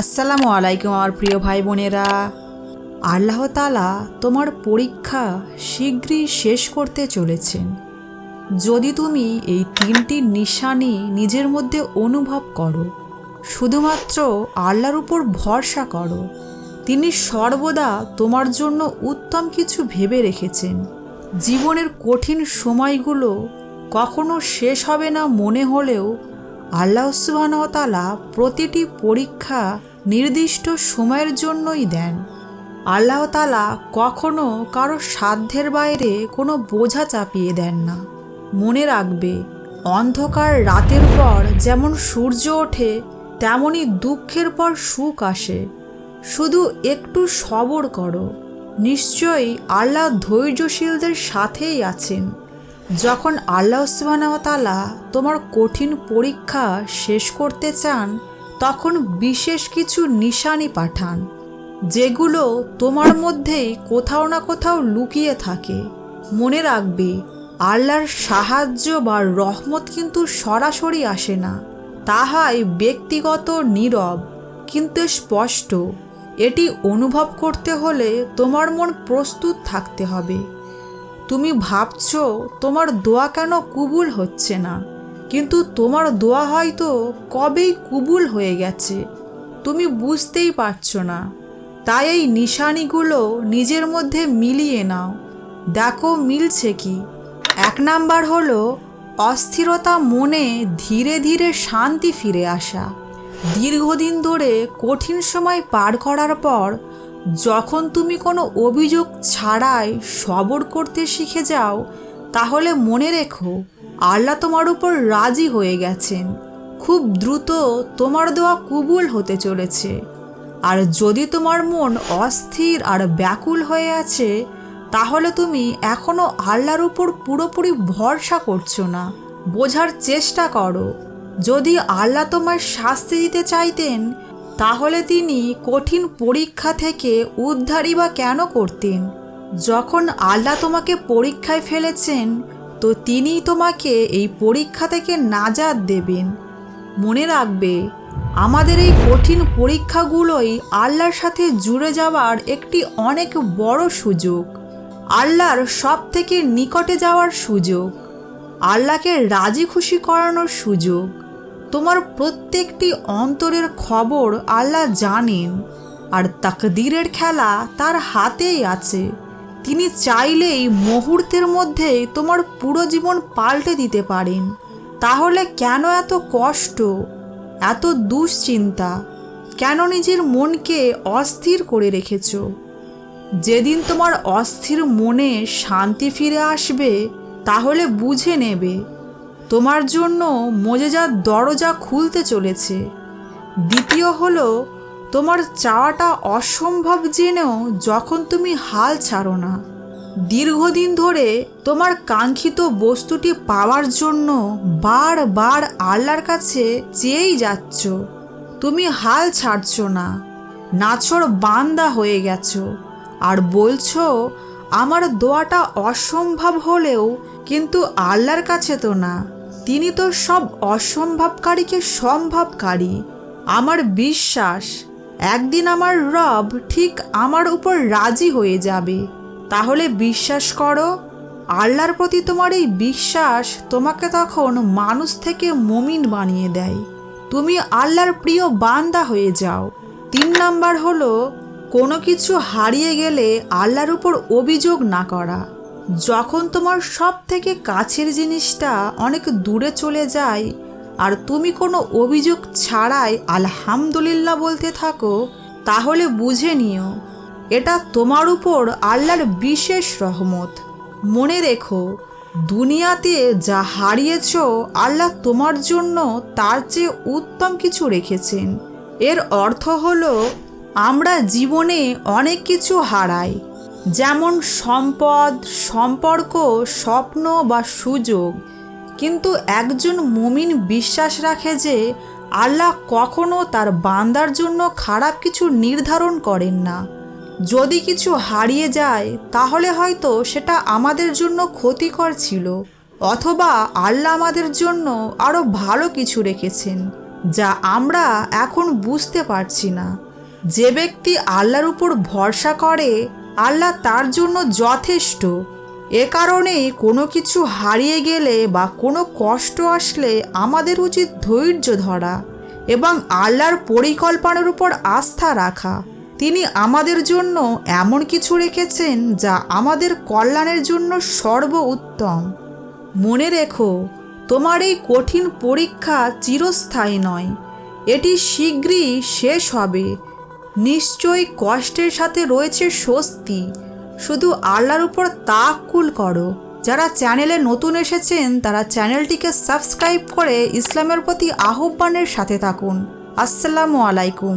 আসসালামু আলাইকুম আমার প্রিয় ভাই বোনেরা। আল্লাহ তালা তোমার পরীক্ষা শীঘ্রই শেষ করতে চলেছেন। যদি তুমি এই তিনটি নিশানি নিজের মধ্যে অনুভব করো, শুধুমাত্র আল্লাহর উপর ভরসা করো, তিনি সর্বদা তোমার জন্য উত্তম কিছু ভেবে রেখেছেন। জীবনের কঠিন সময়গুলো কখনো শেষ হবে না মনে হলেও আল্লাহ সুবাহতালা প্রতিটি পরীক্ষা নির্দিষ্ট সময়ের জন্যই দেন। আল্লাহ তালা কখনো কারও সাধ্যের বাইরে কোনো বোঝা চাপিয়ে দেন না। মনে রাখবে, অন্ধকার রাতের পর যেমন সূর্য ওঠে তেমনই দুঃখের পর সুখ আসে। শুধু একটু সবর করো। নিশ্চয়ই আল্লাহ ধৈর্যশীলদের সাথেই আছেন। যখন আল্লাহ সুবাহতালা তোমার কঠিন পরীক্ষা শেষ করতে চান তখন বিশেষ কিছু নিশানি পাঠান, যেগুলো তোমার মধ্যেই কোথাও না কোথাও লুকিয়ে থাকে। মনে রাখবে, আল্লাহর সাহায্য বা রহমত কিন্তু সরাসরি আসে না। তাহাই ব্যক্তিগত নীরব, কিন্তু স্পষ্ট। এটি অনুভব করতে হলে তোমার মন প্রস্তুত থাকতে হবে। তুমি ভাবছ, তোমার দোয়া কেন কুবুল হচ্ছে না? কিন্তু তোমার দোয়া হয়তো কবেই কুবুল হয়ে গেছে। তুমি বুঝতেই পারছ না। তাই এই নিশানিগুলো নিজের মধ্যে মিলিয়ে নাও। দেখো মিলছে কি? এক নাম্বার হলো অস্থিরতা মনে ধীরে ধীরে শান্তি ফিরে আসা। দীর্ঘদিন ধরে কঠিন সময় পার করার পর যখন তুমি কোনো অভিযোগ ছাড়াই সবর করতে শিখে যাও, তাহলে মনে রেখো আল্লাহ তোমার উপর রাজি হয়ে গেছেন খুব দ্রুত তোমার দেওয়া কুবুল হতে চলেছে। আর যদি তোমার মন অস্থির আর ব্যাকুল হয়ে আছে, তাহলে তুমি এখনও আল্লাহর উপর পুরোপুরি ভরসা করছ না। বোঝার চেষ্টা করো। যদি আল্লাহ তোমার শাস্তি দিতে চাইতেন, তাহলে তিনি কঠিন পরীক্ষা থেকে উদ্ধারই বা কেন করতেন? যখন আল্লাহ তোমাকে পরীক্ষায় ফেলেছেন তো তিনি তোমাকে এই পরীক্ষা থেকে নাজাদ দেবেন। মনে রাখবে, আমাদের এই কঠিন পরীক্ষাগুলোই আল্লাহর সাথে জুড়ে যাওয়ার একটি অনেক বড় সুযোগ, আল্লাহর সব থেকে নিকটে যাওয়ার সুযোগ, আল্লাহকে রাজি খুশি করানোর সুযোগ। তোমার প্রত্যেকটি অন্তরের খবর আল্লাহ জানেন, আর তাকদিরের খেলা তার হাতেই আছে। তিনি চাইলেই মুহূর্তের মধ্যে তোমার পুরো জীবন পাল্টে দিতে পারেন। তাহলে কেন এত কষ্ট? এত দুশ্চিন্তা? কেন নিজের মনকে অস্থির করে রেখেছ? যেদিন তোমার অস্থির মনে শান্তি ফিরে আসবে, তাহলে বুঝে নেবে। তোমার জন্য মজেজার দরজা খুলতে চলেছে। দ্বিতীয় হলো তোমার চাওয়াটা অসম্ভব জেনেও যখন তুমি হাল ছাড়ো না, দীর্ঘদিন ধরে তোমার কাঙ্ক্ষিত বস্তুটি পাওয়ার জন্য বারবার আল্লাহর কাছে চেয়েই যাচ্ছ। তুমি হাল ছাড়ছো না, নাছর বান্দা হয়ে গেছো আর বলছো, আমার দোয়াটা অসম্ভব হলেও কিন্তু আল্লাহর কাছে তো না। তিনি তো সব অসম্ভবকারীকে সম্ভবকারী। আমার বিশ্বাস একদিন আমার রব ঠিক আমার উপর রাজি হয়ে যাবে। তাহলে বিশ্বাস করো, আল্লাহর প্রতি তোমার এই বিশ্বাস তোমাকে তখন মানুষ থেকে মমিন বানিয়ে দেয়। তুমি আল্লাহর প্রিয় বান্দা হয়ে যাও। তিন নাম্বার হলো, কোনো কিছু হারিয়ে গেলে আল্লাহর উপর অভিযোগ না করা। যখন তোমার সব থেকে কাছের জিনিসটা অনেক দূরে চলে যায় আর তুমি কোনো অভিযোগ ছাড়াই আলহামদুলিল্লাহ বলতে থাকো, তাহলে বুঝে নিও, এটা তোমার উপর আল্লাহর বিশেষ রহমত। মনে রেখো, দুনিয়াতে যা হারিয়েছ, আল্লাহ তোমার জন্য তার চেয়ে উত্তম কিছু রেখেছেন। এর অর্থ হলো, আমরা জীবনে অনেক কিছু হারাই, যেমন সম্পদ, সম্পর্ক, স্বপ্ন বা সুযোগ। কিন্তু একজন মুমিন বিশ্বাস রাখে যে আল্লাহ কখনো তার বান্দার জন্য খারাপ কিছু নির্ধারণ করেন না। যদি কিছু হারিয়ে যায়, তাহলে হয়তো সেটা আমাদের জন্য ক্ষতিকর ছিল, অথবা আল্লাহ আমাদের জন্য আরও ভালো কিছু রেখেছেন, যা আমরা এখন বুঝতে পারছি না। যে ব্যক্তি আল্লাহর উপর ভরসা করে, আল্লাহ তার জন্য যথেষ্ট। এ কারণেই কোনো কিছু হারিয়ে গেলে বা কোনো কষ্ট আসলে আমাদের উচিত ধৈর্য ধরা এবং আল্লাহর পরিকল্পনার উপর আস্থা রাখা। তিনি আমাদের জন্য এমন কিছু রেখেছেন যা আমাদের কল্যাণের জন্য সর্ব উত্তম মনে রেখো, তোমার এই কঠিন পরীক্ষা চিরস্থায়ী নয়। এটি শীঘ্রই শেষ হবে। নিশ্চয়ই কষ্টের সাথে রয়েছে স্বস্তি। শুধু আল্লাহর উপর তাকুল করো। যারা চ্যানেলে নতুন এসেছেন, তারা চ্যানেলটিকে সাবস্ক্রাইব করে ইসলামের প্রতি আহ্বানের সাথে থাকুন। আসসালামু আলাইকুম।